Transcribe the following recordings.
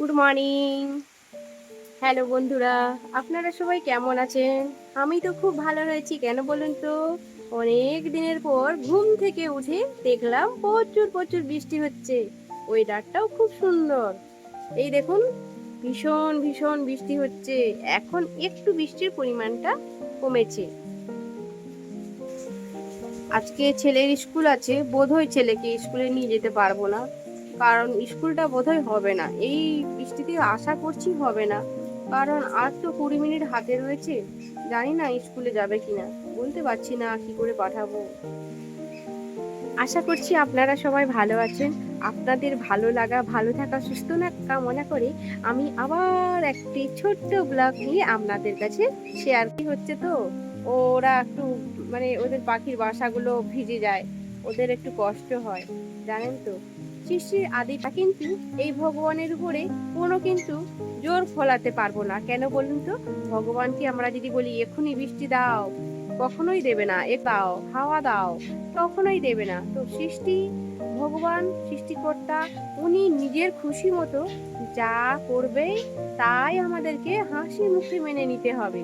Good morning hello বন্ধুরা। আপনারা সবাই কেমন আছেন? আমি তো খুব ভালো রয়েছি, কেন বলুন তো? অনেক দিনের পর ঘুম থেকে উঠে দেখলাম প্রচুর প্রচুর বৃষ্টি হচ্ছে। ওয়েদারটাও খুব সুন্দর। এই দেখুন, ভীষণ ভীষণ বৃষ্টি হচ্ছে। এখন একটু বৃষ্টির পরিমাণটা কমেছে। আজকে ছেলের স্কুল আছে, বোধহয় ছেলেকে স্কুলে নিয়ে যেতে পারব না। কারণ স্কুলটা বোধহয় হবে না। এই বৃষ্টিতে আশা করছি হবে না। কারণ আর তো কুড়ি মিনিট হাতে রয়েছে। জানি না স্কুলে যাবে কিনা। বলতে পারছি না কি করে পাঠাবো। আশা করছি আপনারা সবাই ভালো আছেন। আপনাদের ভালো লাগা, ভালো থাকা, সুস্থ না কামনা করে আমি আবার একটি ছোট্ট ব্লগ নিয়ে আপনাদের কাছে শেয়ার কি হচ্ছে তো, ওরা একটু মানে ওদের পাখির বাসাগুলো ভিজে যায়। ওদের একটু কষ্ট হয়। জানেন তো? সৃষ্টির আদিটা কিন্তু এই ভগবানের উপরে কোনো কিন্তু জোর ফলাতে পারব না। কেন বলুন তো? ভগবানকে আমরা যদি বলি, এক্ষুনি বৃষ্টি দাও, কখনোই দেবে না, এ দাও হাওয়া দাও, কখনোই দেবে না। তো সৃষ্টি, ভগবান, সৃষ্টিকর্তা, উনি নিজের খুশি মতো যা করবে, তাই আমাদেরকে হাসি মুখে মেনে নিতে হবে।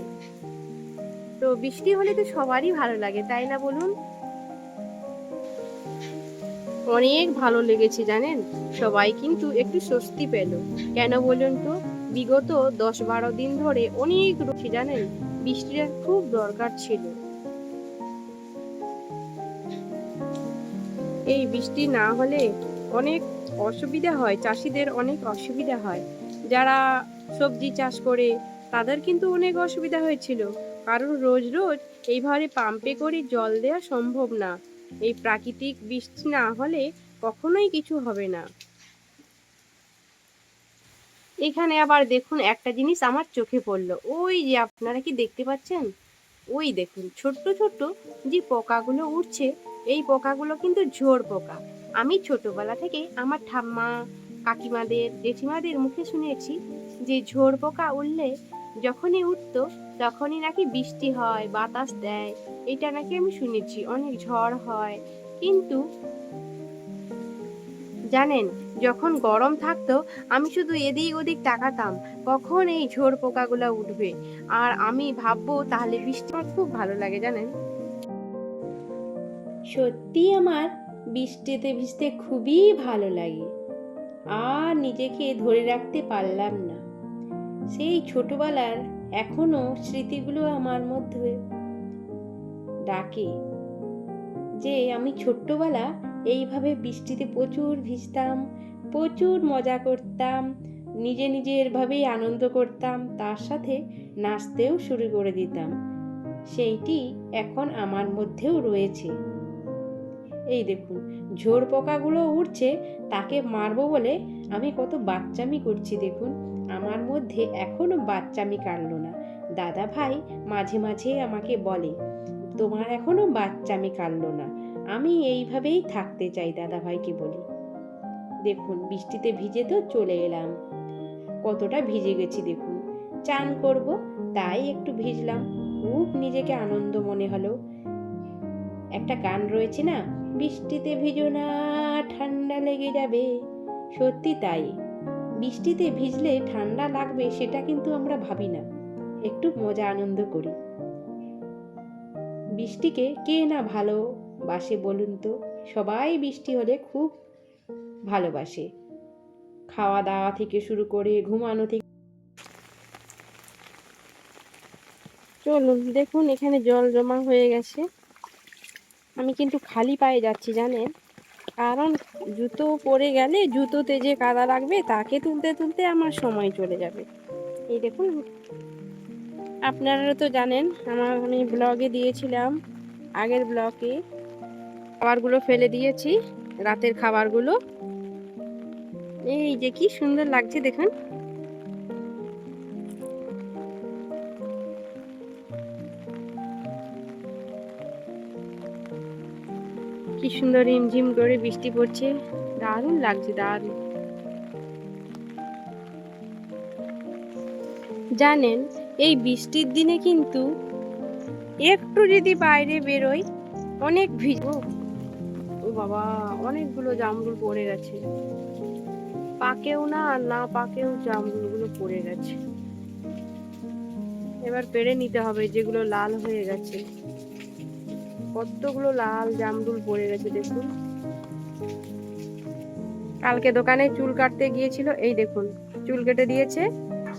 তো বৃষ্টি হলে তো সবারই ভালো লাগে, তাই না বলুন? অনেক ভালো লেগেছে জানেন? সবাই কিন্তু একটু স্বস্তি পেল। কেন বলুন তো? বিগত দশ বারো দিন ধরে অনেক রুচি জানেন? বৃষ্টির খুব দরকার ছিল। এই বৃষ্টি না হলে অনেক অসুবিধা হয়, চাষিদের অনেক অসুবিধা হয়। যারা সবজি চাষ করে, তাদের কিন্তু অনেক অসুবিধা হয়েছিল। কারণ রোজ রোজ এইভাবে পাম্পে করে জল দেওয়া সম্ভব না। এই প্রাকৃতিক বৃষ্টি না হলে কখনোই কিছু হবে না। এখানে আবার দেখুন একটা জিনিস আমার চোখে পড়ল। ওই যে আপনারা কি দেখতে পাচ্ছেন? ওই দেখুন, ছোট্ট ছোট্ট যে পোকাগুলো উঠছে এই পোকাগুলো কিন্তু ঝোড় পোকা। আমি ছোটবেলা থেকে আমার ঠাম্মা, কাকিমাদের, জেঠিমাদের মুখে শুনেছি যে ঝোড় পোকা উঠলে যখনই উঠতো তখনই নাকি বৃষ্টি হয়, বাতাস দেয়। এটা নাকি আমি শুনেছি, অনেক ঝড় হয়। কিন্তু জানেন, যখন গরম থাকতো, আমি শুধু এদিক ওদিক তাকাতাম, কখন এই ঝোড় পোকাগুলো উঠবে। আর আমি ভাববো, তাহলে বৃষ্টি আমার খুব ভালো লাগে, জানেন? সত্যি আমার বৃষ্টিতে ভিজতে খুবই ভালো লাগে। আর নিজেকে ধরে রাখতে পারলাম না। সেই ছোটবেলার এখনও স্মৃতিগুলো আমার মধ্যে ডাকে যে আমি ছোট্টবেলা এইভাবে বৃষ্টিতে প্রচুর ভিজতাম, প্রচুর মজা করতাম, নিজে নিজের ভাবেই আনন্দ করতাম, তার সাথে নাচতেও শুরু করে দিতাম। সেইটি এখন আমার মধ্যেও রয়েছে। এই দেখুন ঝোড় পোকাগুলো উঠছে তাকে মারবো বলে আমি কত বাচ্চামি করছি দেখুন। আমার মধ্যে এখনও বাচ্চামি কাটলো না। দাদা ভাই মাঝে মাঝে আমাকে বলে, তোমার এখনও বাচ্চামি কাটলো না। আমি এইভাবেই থাকতে চাই দাদা ভাইকে বলি। দেখুন, বৃষ্টিতে ভিজে তো চলে এলাম। কতটা ভিজে গেছি দেখুন। চান করব, তাই একটু ভিজলাম। খুব নিজেকে আনন্দ মনে হলো। একটা গান রয়েছে না? বৃষ্টিতে ভিজো না, ঠান্ডা লেগে যাবে। সত্যি তাই। বৃষ্টিতে ভিজলে ঠান্ডা লাগবে সেটা কিন্তু আমরা ভাবি না। একটু মজা আনন্দ করি। বৃষ্টিকে কে না ভালোবাসে বলুন তো? সবাই বৃষ্টি হলে খুব ভালোবাসে। খাওয়া দাওয়া থেকে শুরু করে ঘুমানো থেকে চলুন, দেখুন এখানে জল জমা হয়ে গেছে। আমি কিন্তু খালি পায়ে যাচ্ছি, জানেন? কারণ জুতো পরে গেলে জুতোতে যে কাদা লাগবে, তাকে তুলতে তুলতে আমার সময় চলে যাবে। এই দেখুন। আপনারা তো জানেন, আমার আমি ব্লগে দিয়েছিলাম, আগের ব্লগে। খাবারগুলো ফেলে দিয়েছি, রাতের খাবারগুলো। এই যে কি সুন্দর লাগছে, দেখুন। কি সুন্দর রিমঝিম করে বৃষ্টি পড়ছে। দারুণ লাগছে, দারুণ। জানেন, এই বৃষ্টির দিনে কিন্তু একটু যদি বাইরে বেরোই, অনেক ভিজবো ও বাবা, অনেকগুলো জামরুল পড়ে গেছে। পাকেও না, আর না পাকেও জামরুলগুলো পড়ে গেছে। এবার পেরে নিতে হবে, যেগুলো লাল হয়ে গেছে। কতগুলো লাল জামরুল পড়ে গেছে দেখুন। কালকে দোকানে চুল কাটতে গিয়েছিল, এই দেখুন, চুল কেটে দিয়েছে।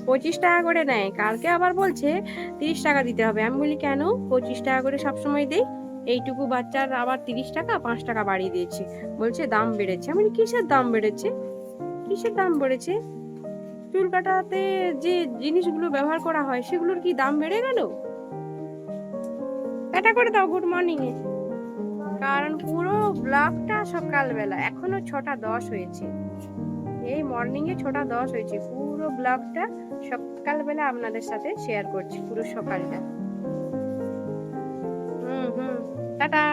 পঁচিশ টাকা করে নেয়, কালকে আবার বলছে তিরিশ টাকা দিতে হবে। আমি বলি, কেন? পঁচিশ টাকা করে সবসময় দেই। এইটুকু বাচ্চার আবার তিরিশ টাকা, পাঁচ টাকা বাড়িয়ে দিয়েছে। বলছে, দাম বেড়েছে। আমি কিসের দাম বেড়েছে? কিসের দাম বেড়েছে? চুল কাটাতে যে জিনিসগুলো ব্যবহার করা হয়, সেগুলোর কি দাম বেড়ে গেল? এটা করে দাও গুড মর্নিং এ। কারণ পুরো ব্লগটা সকালবেলা, এখনও ছটা দশ হয়েছে। এই মর্নিং এ ছটা দশ হয়েছে। পুরো ব্লগটা সকালবেলা আপনাদের সাথে শেয়ার করছি, পুরো সকালটা। হুম হুম, টাটা।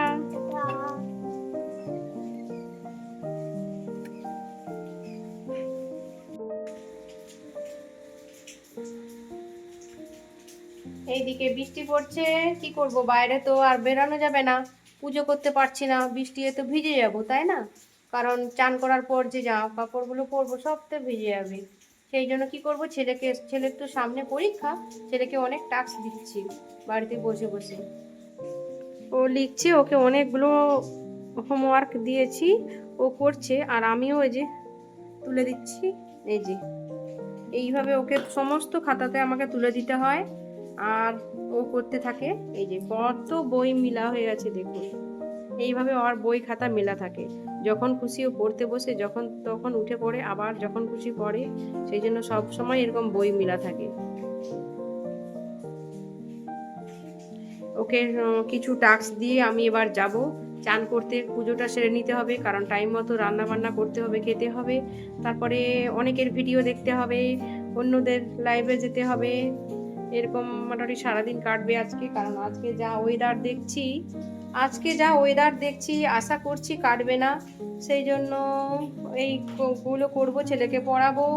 এইদিকে বৃষ্টি পড়ছে, কি করব? বাইরে তো আর বেরানো যাবে না। পুজো করতে পারছি না, বৃষ্টি এ তো ভিজে যাব, তাই না? কারণ চান করার পর যে জামা কাপড়গুলো পরবো সব তো ভিজে যাবে। সেই জন্য কি করব? ছেলেকে, ছেলের তো সামনে পরীক্ষা, ছেলেকে অনেক টাস্ক দিচ্ছি বাড়িতে বসে বসে। ও লিখছে, ওকে অনেকগুলো হোমওয়ার্ক দিয়েছি, ও করছে, আর আমিও এই যে তুলে দিচ্ছি, এই যে। এইভাবে ওকে সমস্ত খাতাতে আমাকে তুলে দিতে হয়। আর ও করতে থাকে, এই যে কত বই মিলা হয়ে গেছে দেখুন। এইভাবে ওর বই খাতা মেলা থাকে। যখন খুশি ও পড়তে বসে, যখন তখন উঠে পড়ে, আবার যখন খুশি পড়ে, সেই জন্য সব সময় এরকম বই মেলা থাকে। ওকে কিছু টাস্ক দিয়ে আমি এবার যাব। চান করতে পুজোটা সেরে নিতে হবে, কারণ টাইম মতো রান্না বান্না করতে হবে, খেতে হবে। তারপরে অনেকের ভিডিও দেখতে হবে, অন্যদের লাইভে যেতে হবে। এরকম মোটামুটি সারাদিন কাটবে আজকে, কারণ আজকে যা ওয়েদার দেখছি, আজকে যা ওয়েদার দেখছি, আশা করছি কাটবে না। সেই জন্য এইগুলো করব, ছেলেকে পড়াবো,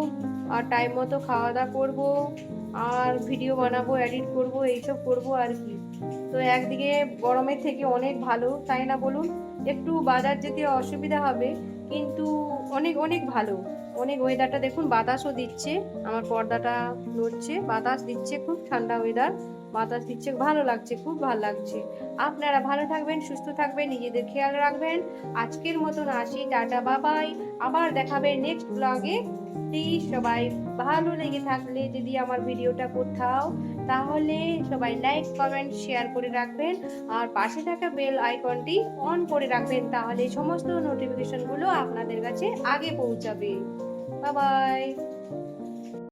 আর টাইম মতো খাওয়া দাওয়া করব, আর ভিডিও বানাবো এডিট করব, এইসব করব আর কি। তো একদিকে গরমের থেকে অনেক ভালো, তাই না বলুন? একটু বাজার যেতে অসুবিধা হবে, কিন্তু অনেক অনেক ভালো। অনেক ওয়েদারটা দেখুন, বাতাসও দিচ্ছে, আমার পর্দাটা নড়ছে বাতাস দিচ্ছে, খুব ঠান্ডা ওয়েদার বাতাস দিচ্ছে, ভালো লাগছে, খুব ভালো লাগছে। আপনারা ভালো থাকবেন, সুস্থ থাকবেন, নিজেদের খেয়াল রাখবেন। আজকের মতন আসি, টাটা বাবাই আবার দেখাবে নেক্সট ব্লগে প্লিজ সবাই ভালো লেগে থাকলে যদি আমার ভিডিওটা কোথাও, তাহলে সবাই লাইক কমেন্ট শেয়ার করে রাখবেন। আর পাশে থাকা বেল আইকনটি অন করে রাখবেন, তাহলে সমস্ত নোটিফিকেশনগুলো আপনাদের কাছে আগে পৌঁছাবে। Bye bye